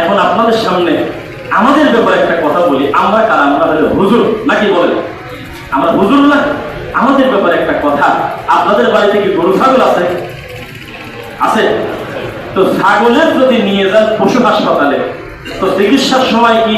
এখন আপনাদের সামনে আমাদের ব্যাপারে একটা কথা বলি। আমরা কারা? আমরা হলে হুজুর, নাকি বলেন? আমরা হুজুর না, আমাদের ব্যাপারে একটা কথা। আপনাদের বাড়িতে কি গরু ছাগল আছে? আছে? তো ছাগলের যদি নিয়ে যান পশু হাসপাতালে, তো চিকিৎসার সময় কি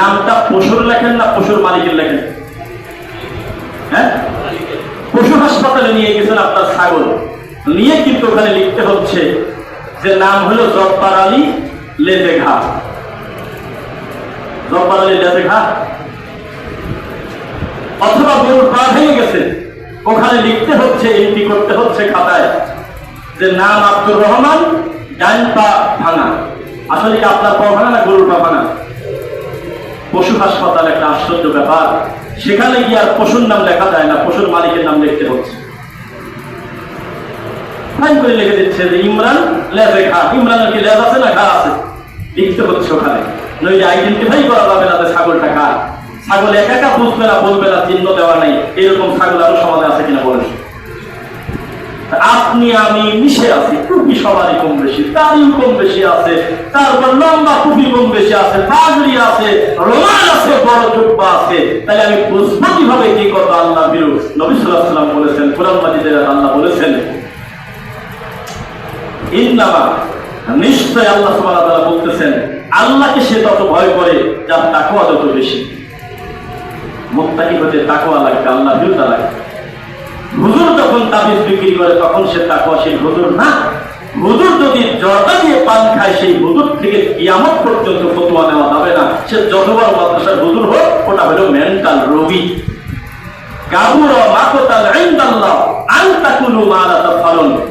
নামটা পশুর লেখেন না পশুর মালিকের লেখেন? হ্যাঁ? পশু হাসপাতালে নিয়ে গেছেন আপনার ছাগল। নিয়ে কিন্তু ওখানে লিখতে হচ্ছে যে নাম হলো জব্বার আলী লেজে ঘা। জব্বার লেজে ঘা। অথবা গরুর পা ভেঙে গেছে। ওখানে লিখতে হচ্ছে, এন্ট্রি করতে হচ্ছে খাতায় যে, নাম আব্দুর রহমান, ডান পা ভাঙা। আসলে কি আপনার পা ভাঙা না গরুর পা ভাঙা? পশু হাসপাতাল একটা আশ্চর্য ব্যাপার। সেখানে গিয়ে আর পশুর নাম লেখা যায় না, পশুর মালিকের নাম লিখতে হচ্ছে। ফাইন করে লিখে দিচ্ছে যে, ইমরান লেজে ঘা। ইমরানের কি লেজ আছে না ঘা আছে? লিখতে হচ্ছে ওখানে নইলে আইডেন্টিফাই করা যাবে না যে ছাগলটা কার? ছাগল একা একা বুঝবে না বলবে না চিহ্ন দেওয়া নাই। এরকম ছাগল আরও সমাজে আছে কিনা বলেন? আপনি, আমি মিশে আছি টুপি সবারই কম বেশি দাড়ি কম বেশি আছে, তারপর লম্বা টুপি কম বেশি আছে, পাগড়ি আছে রোমান আছে, বড় জুব্বা আছে। তাই আমি বুঝব কীভাবে কি কথা আল্লাহ বিরু নবী সাল্লাম বলেছেন কোরআন মাজিদের আল্লাহ বলেছেন, ইন্নামা নিশ্চয় আল্লাহ ওয়া বলতেছেন, আল্লাহকে সে তত ভয় করে যার তাকওয়া তত বেশি। মুত্তাকি হতে তাকওয়া লাগবে আল্লাহ বিরুদ্ধে লাগবে। হুজুর যখন তাবিজ বিক্রি করে, তখন সে তাকওয়াশীল হুজুর না। হুজুর যদি জর্দা দিয়ে পান খায়, সেই হুজুর থেকে কিয়ামত পর্যন্ত ফতোয়া নেওয়া যাবে না। সে যতবার মাদ্রাসার হুজুর হোক, ওটা হলো মেন্টাল রোগী।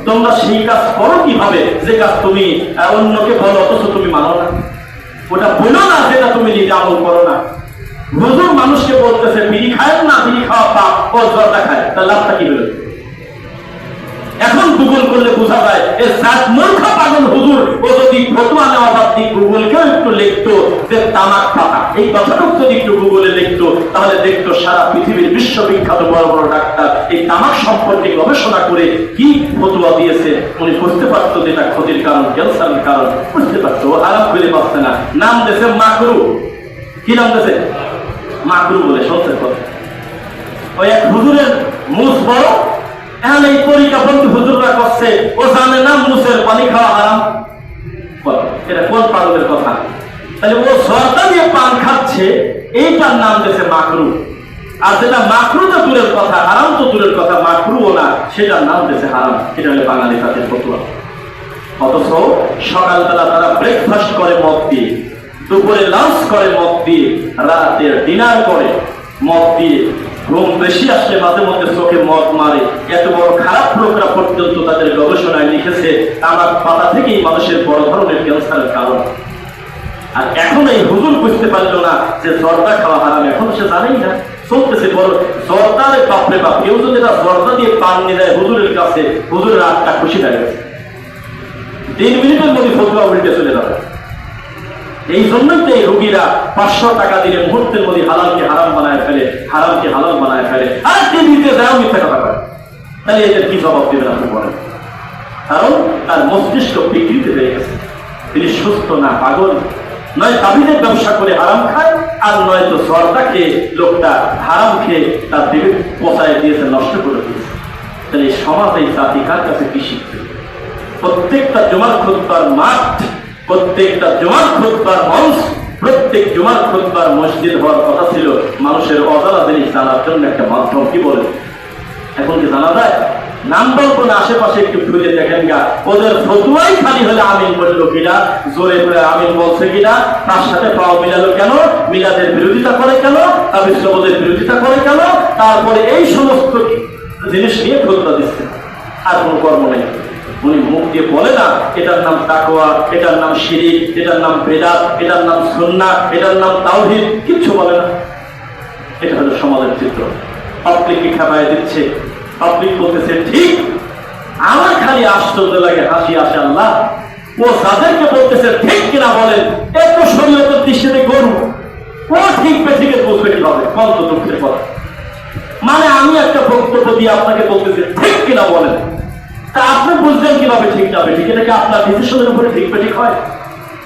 তোমরা সেই কাজ করো কীভাবে? যে কাজ তুমি অন্যকে বলো তুমি মানো না। ওটা বলো না, যেটা তুমি নিজে আমল না। মানুষকে বলতেছে, বিড়ি খায় না, বিড়ি খাওয়া পাপ, ও জর্দা খায়। তার লাভটা কি এখন করলে বোঝা যায় এ জাত মূর্খ পাগল হুজুর, ও যদি ফতোয়া নেওয়া বাদ গুগলকেও একটু লিখতো যে তামাক পাতা এই কথাটুকু যদি একটু গুগলে লিখতো, তাহলে দেখতো সারা পৃথিবীর বিশ্ববিখ্যাত বড় বড় ডাক্তার এই তামাক সম্পর্কে গবেষণা করে কি ফতোয়া দিয়েছে উনি বুঝতে পারতো যে এটা ক্ষতির কারণ, ক্যান্সারের কারণ, বুঝতে পারতো আরাম করে পাচ্ছে না। নাম দেশে মাকরু। কি নাম দেশে মাকরু বলে শুনছে কথা। ওই এক হুজুরের মুস বড় এখন এই পরীক্ষাবন্ধী হুজুররা করছে। ও জানে না মুসের পানি খাওয়া হারাম? এটা কোন পাগলের কথা? তাহলে ও সরকার দিয়ে পান খাচ্ছে, এইটার নাম দিয়েছে মাকরু আর যেটা মাকরু তো দূরের কথা, হারাম তো দূরের কথা মাকরুও না, সেটার নাম দিয়েছে হারাম। এটা হলে বাঙালি তাদের ফতুয়া। অথচ সকালবেলা তারা ব্রেকফাস্ট করে মদ দিয়ে, দুপুরে লাঞ্চ করে মদ দিয়ে, রাতের ডিনার করে মদ দিয়ে ঘুম বেশি আসলে মাঝে মধ্যে চোখে মদ মারে। এত বড় খারাপ লোকরা পর্যন্ত তাদের গবেষণায় লিখেছে তামাক পাতা থেকেই মানুষের বড় ধরনের ক্যান্সারের কারণ। আর এখন এই হুজুর বুঝতে পারল না যে জর্দা খাওয়া হারাম, এখন সে জানেই না। চলতেছে বড় জর্দারে বাপরে বাপ, কেউ যদি এটা জর্দা দিয়ে পান নিয়ে দেয় হুজুরের কাছে, হুজুরের আটটা খুশি গেছে। তিন মিনিটের মধ্যে ফতুয়া উল্টে চলে যাবে। এই জন্যই তো এই রোগীরা পাঁচশো টাকা দিলে মুহূর্তের মধ্যে হালালকে হারাম হারামকে হালাল বানায় ফেলে। আর টিভিতে যায় মিথ্যা কথা বলে তাহলে এদের কি জবাব দেবেন আপনি বলেন? কারণ তার মস্তিষ্ক বিকৃতি হয়ে গেছে। তিনি সুস্থ না পাগল, নয় তাবিজের ব্যবসা করে হারাম খায়, আর নয় তো সরদাকে লোকটা হারাম খেয়ে তার বিবেক পচায় দিয়েছে, নষ্ট করে দিয়েছে। তাহলে সমাজ, এই জাতি কার কাছে কি শিখবে? প্রত্যেকটা জমার খুদ্বার মাঠ, প্রত্যেকটা জমার খুদ্বার মঞ্চ প্রত্যেক জমার খুদ্বার মসজিদ হওয়ার কথা ছিল, মানুষের অজানা জিনিস জানার জন্য একটা মাধ্যম, কি বলে এখন কি জানা যায়? নাম বলব না আশেপাশে একটু খুঁজে দেখেন গা। ওদের ফতুয়াই খালি হলে আমিন বলল কিনা, জোরে করে আমিন বলছে কিনা, তার সাথে পাওয়া মিলালো কেন, মিলাদের বিরোধিতা করে কেন তাবিজ কবজের বিরোধিতা করে কেন, তারপরে এই সমস্ত জিনিস নিয়ে ফতুয়া দিচ্ছে। আর কোনো কর্ম নেই। উনি মুখ দিয়ে বলে না, এটার নাম তাকোয়া এটার নাম শিরিক, এটার নাম বেদাত, এটার নাম সুন্না এটার নাম তাওহিদ, কিচ্ছু বলে না। এটা হলো সমাজের চিত্র। পাবলিককে খেপায় দিচ্ছে? পাবলিক বলতেছে ঠিক, আমার খালি আশ্চর্য লাগে, হাসি আসে আল্লাহ। ও যাদেরকে বলতেছে ঠিক কিনা বলেন এত শরীয়তের দৃষ্টিতে গরু। ও ঠিক বেঠিকে বুঝবে কীভাবে কত দুঃখের কথা। মানে আমি একটা বক্তব্য দিয়ে আপনাকে বলতেছি, ঠিক কিনা বলেন? তা আপনি বুঝবেন কীভাবে ঠিক যাবে ঠিক এটা কি আপনার ডিসিশনের উপরে ঠিক ঠিক হয়?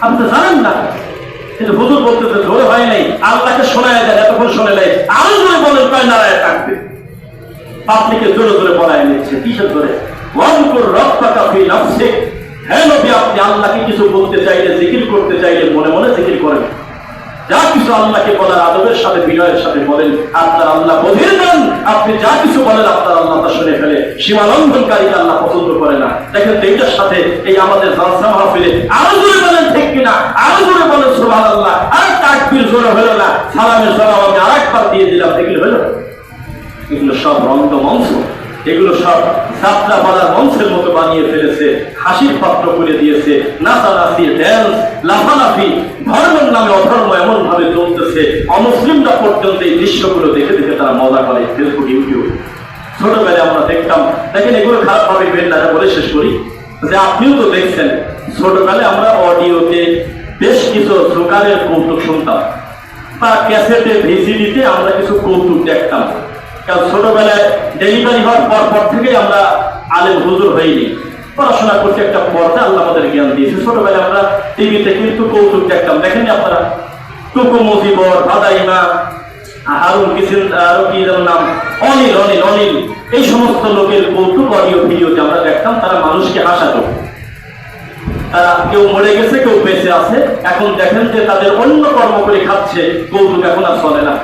আপনি তো জানেন না। কিন্তু হুজুর বলতেছে, ধরে হয় নাই। আল্লাহকে শোনায় দেন, এতক্ষণ শোনে নাই। আরও জোরে বলেন কয় নারায় থাকবে। পাবলিকে জোরে জোরে পড়ায় নিচ্ছে, কিসের ধরে ওয়ানকুর রব্বাকা ফি নাফসিক। হ্যাঁ নবী, আপনি আল্লাহকে কিছু বলতে চাইলে, জিকির করতে চাইলে মনে মনে জিকির করেন। যা কিছু আল্লাহকে বলার আদবের সাথে, বিনয়ের সাথে বলেন, আপনার আল্লাহ বধির দেন আপনি যা কিছু বলেন, আপনার আল্লাহ তা শুনে ফেলে। সীমালঙ্ঘনকারীকে আল্লাহ পছন্দ করে না। দেখেন এইটার সাথে এই আমাদের জালসা মাহফিলে আরও জোরে বলেন, ঠিক কিনা? আরও জোরে বলেন সুবহান আল্লাহ আর তাকবীর জোরে হলো না। সালামের জবাব আমি আরেকবার দিয়ে দিলাম, দেখলে হলো? এগুলো সব রঙ্গ মঞ্চ এগুলো সব যাত্রা পালার মঞ্চের মতো বানিয়ে ফেলেছে, হাসির পাত্র করে দিয়েছে, নাচানাচি ড্যান্স লাফালাফি, ধর্মের নামে অধর্ম এমন ভাবে চলতেছে। অমুসলিমরা পর্যন্ত এই দৃশ্যগুলো দেখে দেখে তারা মজা করে ফেসবুক ইউটিউব ছোটবেলায় আমরা দেখতাম, দেখেন এগুলো খারাপ ভাবে বলে শেষ করি। যে আপনিও তো দেখছেন, ছোটবেলায় আমরা অডিওতে বেশ কিছু প্রকারের কৌতুক শুনতাম। বা ক্যাসেটে, ভিসিডিতে আমরা কিছু কৌতুক দেখতাম। ছোটবেলায় ডেলিভারি হওয়ার পর পর থেকেই আমরা আলেম হুজুর হইনি। পড়াশোনা করতে একটা পর্দা আল্লাহ আমাদের জ্ঞান দিয়েছে। ছোটবেলায় আমরা টিভিতে কিন্তু কৌতুক দেখতাম। দেখেননি আপনারা? টুকু মুজিবর দাদাইমা হারুন কিসিন আরও নাম? অনিল অনিল অনিল। এই সমস্ত লোকের কৌতুক, অডিও ভিডিওতে আমরা দেখতাম, তারা মানুষকে হাসাতো তারা কেউ মরে গেছে, কেউ বেঁচে আছে। এখন দেখেন যে তাদের অন্য কর্ম করে খাচ্ছে, কৌতুক এখন আর চলে না।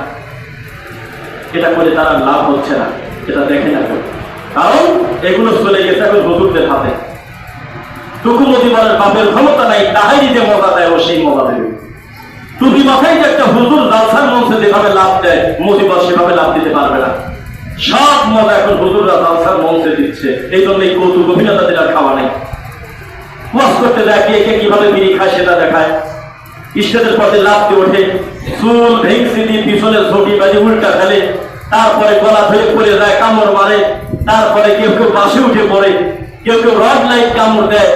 এটা করে তারা লাভ হচ্ছে না, এটা দেখে না কারণ এগুলো চলে গেছে এখন হুজুরদের হাতে। টুকু মদিবারের বাপের ক্ষমতা নাই, তাহাই যে মজা দেয় ও সেই মজা দেবে। টুপি মাথায় যে একটা হুজুর জালসার মঞ্চে যেভাবে লাভ দেয় মদিবার সেভাবে লাভ দিতে পারবে না। সব মজা এখন হুজুররা জালসার মঞ্চে দিচ্ছে। এই জন্য এই কৌতুক অভিনেতাদের আর খাওয়া নেই। ওয়াজ করতে দেয় কে কে কীভাবে বিড়ি খায় সেটা দেখায়। স্টেজের পথে দিয়ে ওঠে। চুল ভেংসি দিয়ে পিছনে ঝুঁকি বাজি উল্টা ফেলে। তারপরে গলা ধরে পড়ে যায়, কামড় মারে। তারপরে কেউ কেউ বাসে উঠে পড়ে। কেউ কেউ রড লাইট কামড় দেয়।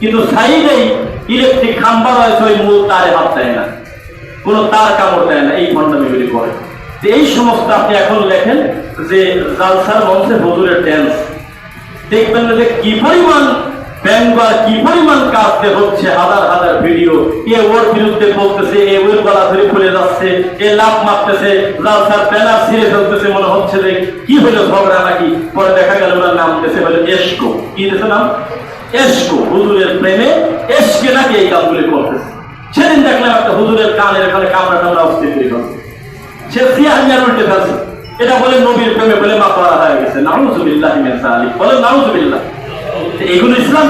কিন্তু সাইডেই ইলেকট্রিক খাম্বা রয়েছে, ওই মূল তারে হাত দেয় না। কোনো তার কামড় দেয় না, এই ফন্ডামিগুলি করে যে এই সমস্ত আপনি এখন লেখেন যে জালসার মঞ্চে হুজুরের ড্যান্স দেখবেন না যে কি পরিমাণ বেঙ্গল কি পরিমাণ কাজতে হচ্ছে? হাজার হাজার ভিডিও। এ ওর বিরুদ্ধে বলতেছে, এ ওর গলা ধরে যাচ্ছে, এ লাভ মারতেছে লালসার ছিঁড়ে ফেলতেছে, মনে হচ্ছে যে কি হলো ঝগড়া নাকি? পরে দেখা গেল ওনার নাম বলে এসকো। কি নাম? এসকো, হুজুরের প্রেমে এসকে নাকি এই করতেছে। সেদিন দেখলাম একটা হুজুরের কানের এখানে কামড়া টামড়া অস্থির করে সে উল্টে ফেলছে। এটা বলে নবীর প্রেমে বলে মা করা হয়ে গেছে। নাউজুবিল্লাহ বলে নাউজুবিল্লাহ। এগুলো ইসলাম?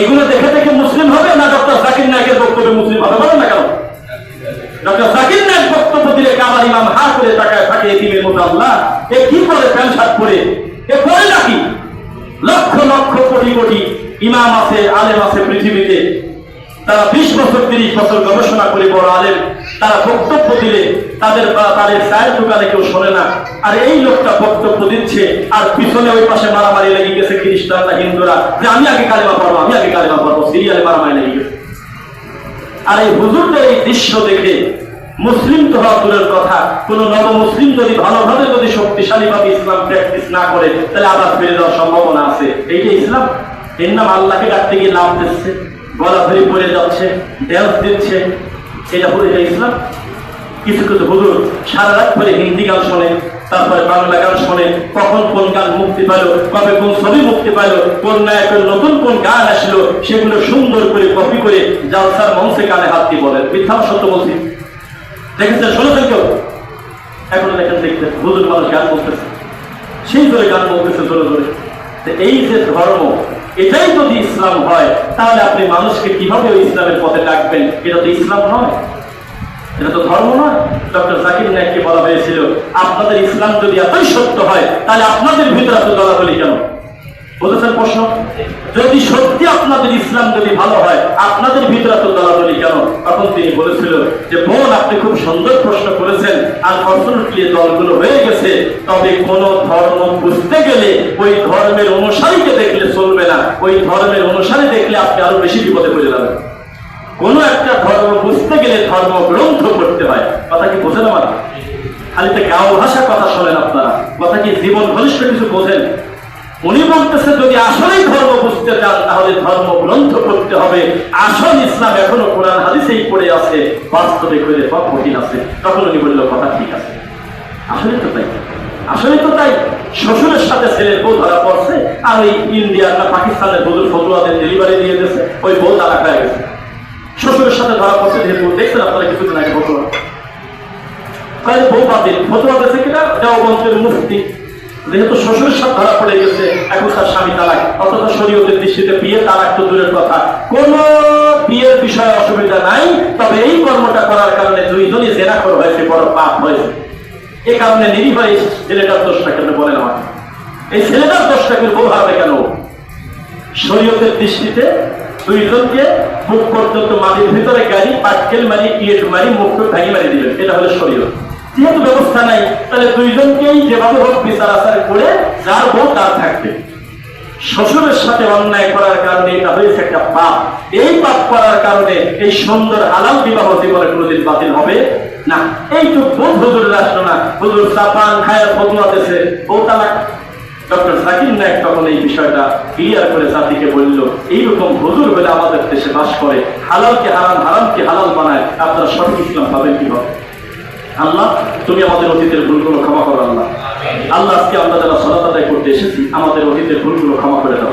এগুলো দেখে দেখে মুসলিম হবে না ডক্টর জাকির নায়কের বক্তব্যে মুসলিম হবে? বলেন না কেন? ডক্টর জাকির নায়ক বক্তব্য দিলে কামার ইমাম হা করে তাকায় থাকে এতিমের মতো আল্লাহ এ কি করে প্যান্ট শার্ট পরে? এ পরে নাকি? লক্ষ লক্ষ কোটি কোটি ইমাম আছে, আলেম আছে পৃথিবীতে। তারা বিশ বছর, তিরিশ বছর গবেষণা করে বড় আলেম। তারা বক্তব্য দিলে তাদের তাদের চায়ের দোকানে কেউ শোনে না। আর এই লোকটা বক্তব্য দিচ্ছে, আর পিছনে ওই পাশে মারামারি লেগে গেছে খ্রিস্টানরা, হিন্দুরা। যে আমি আগে কালেমা পড়ব, আমি আগে কালেমা পড়ব, সিরিয়ালে মারামারি লেগে গেছে। আর এই হুজুরদের এই দৃশ্য দেখে মুসলিম তো হওয়া দূরের কথা। কোন নব মুসলিম যদি ভালোভাবে যদি শক্তিশালী ভাবে ইসলাম প্র্যাকটিস না করে, তাহলে আবার ফিরে যাওয়ার সম্ভাবনা আছে। এইটা ইসলাম। এর নাম আল্লাহকে ডাকতে গিয়ে নাম দিচ্ছে গলা ধরে পড়ে যাচ্ছে ড্যান্স দিচ্ছে। এটা হলো এটা ইসলাম কিছু কিছু হুজুর সারা রাত ধরে হিন্দি গান শোনে, তারপরে বাংলা গান শোনে, কখন কোন গান মুক্তি পেল, কবে কোন ছবি মুক্তি পেল, কোন নায়কের নতুন কোন গান আসলো, সেগুলো সুন্দর করে কপি করে জালসার মঞ্চে গানে হাত দিয়ে বলেন। মিথ্যা সত্য বলছি। দেখেছেন? শুনেছেন কেউ? এখন দেখেন দেখতেন হুজুর মানুষ গান বলতেছে। সেই ধরে গান বলতেছে ধরে ধরে এই যে ধর্ম এটাই যদি ইসলাম হয়, তাহলে আপনি মানুষকে কীভাবে ওই ইসলামের পথে ডাকবেন? এটা তো ইসলাম নয়। এটা তো ধর্ম নয়। ডক্টর জাকির নাইককে বলা হয়েছিল, আপনাদের ইসলাম যদি এতই সত্য হয়, তাহলে আপনাদের ভিতরে এত দলাদলি কেন? বুঝেছেন প্রশ্ন? যদি সত্যি আপনাদের ইসলাম যদি ভালো হয়, আপনাদের ভিতরে এত দলাদলি কেন? তখন তিনি বলেছিল যে, বোন, আপনি খুব সুন্দর প্রশ্ন করেছেন। আর অর্থনীতি দলগুলো হয়ে গেছে। তবে কোন ধর্ম বুঝতে গেলে ওই ধর্মের অনুসারীকে দেখলে চলবে না ওই ধর্মের অনুসারে দেখলে আপনি আরও বেশি বিপদে পড়ে যাবেন। কোন একটা ধর্ম বুঝতে গেলে ধর্ম গ্রন্থ করতে হয়। কথা কি বোঝেন আমার? খালি তো গাও ভাষা কথা শোনেন আপনারা। কথা কি জীবন ঘনিষ্ঠ কিছু বোঝেন? উনি বলতেছে যদি আসলেই ধর্ম বুঝতে চান, তাহলে ধর্ম গ্রন্থ করতে হবে। আসল ইসলাম এখনও কোরআন হাদিসেই পড়ে আছে, বাস্তবে করে সব কঠিন আছে। তখন উনি বলল, কথা ঠিক আছে। আসলে তো তাই। আসলে তো তাই। শ্বশুরের সাথে ছেলের বউ ধরা পড়ছে, আর ওই ইন্ডিয়ার না পাকিস্তানের বধুর ফটোয়াদের ডেলিভারি দিয়ে দিয়েছে, ওই বউ তালাক হয়ে গেছে। শ্বশুরের সাথে ধরা পড়ছে, যেহেতু দেখছেন আপনারা কিছুদিন আগে তাই বউ দিয়েছে কিনা? মুফতি যেহেতু শ্বশুরের সাথে ধরা পড়ে গেছে, এখন তার স্বামী অথচ শরীয়তের দৃষ্টিতে বিয়ে তালাক দূরের কথা। কোন বিয়ের বিষয়ে অসুবিধা নাই, তবে এই কর্মটা করার কারণে দুইজনই জেনা করা হয়েছে, বড় পাপ হয়েছে। এ কারণে নিরীহ এই ছেলেটার দোষটা কেন বলেন আমাকে? এই ছেলেটার দোষটা কেন বউ হারাবে কেন? শরীয়তের দৃষ্টিতে দুইজনকে মুখ পর্যন্ত মাটির ভিতরে গাড়ি, পাটকেল মারি ইয়েট মারি মুখ ভাঙি মারি দিলেন। এটা হলো শরীয়ত। যেহেতু ব্যবস্থা নাই, তাহলে দুইজনকেই যেভাবে হোক বিচার আচার করে যার বউ তার থাকবে। শ্বশুরের সাথে অন্যায় করার কারণে এটা হয়েছে একটা পাপ। এই পাপ করার কারণে এই সুন্দর হালাল বিবাহ জীবনে কোনোদিন বাতিল হবে না। এইটুক হুজুরের আসলো না। হুজুর সাফান খায়ের ফতুয়া বউ তালাক ডক্টর জাকির নায়ক তখন এই বিষয়টা ক্লিয়ার করে জাতিকে বলল, এইরকম হুজুর বলে আমাদের দেশে বাস করে। হালালকে হারাম, হারামকে হালাল বানায়। আপনারা সঠিক ইসলাম পাবেন কীভাবে? আল্লাহ, তুমি আমাদের অতীতের ভুলগুলো ক্ষমা করো, আল্লাহ। আল্লাহ আজকে আমরা যারা সলাত করতে এসেছি আমাদের অতীতের ভুলগুলো ক্ষমা করে দাও।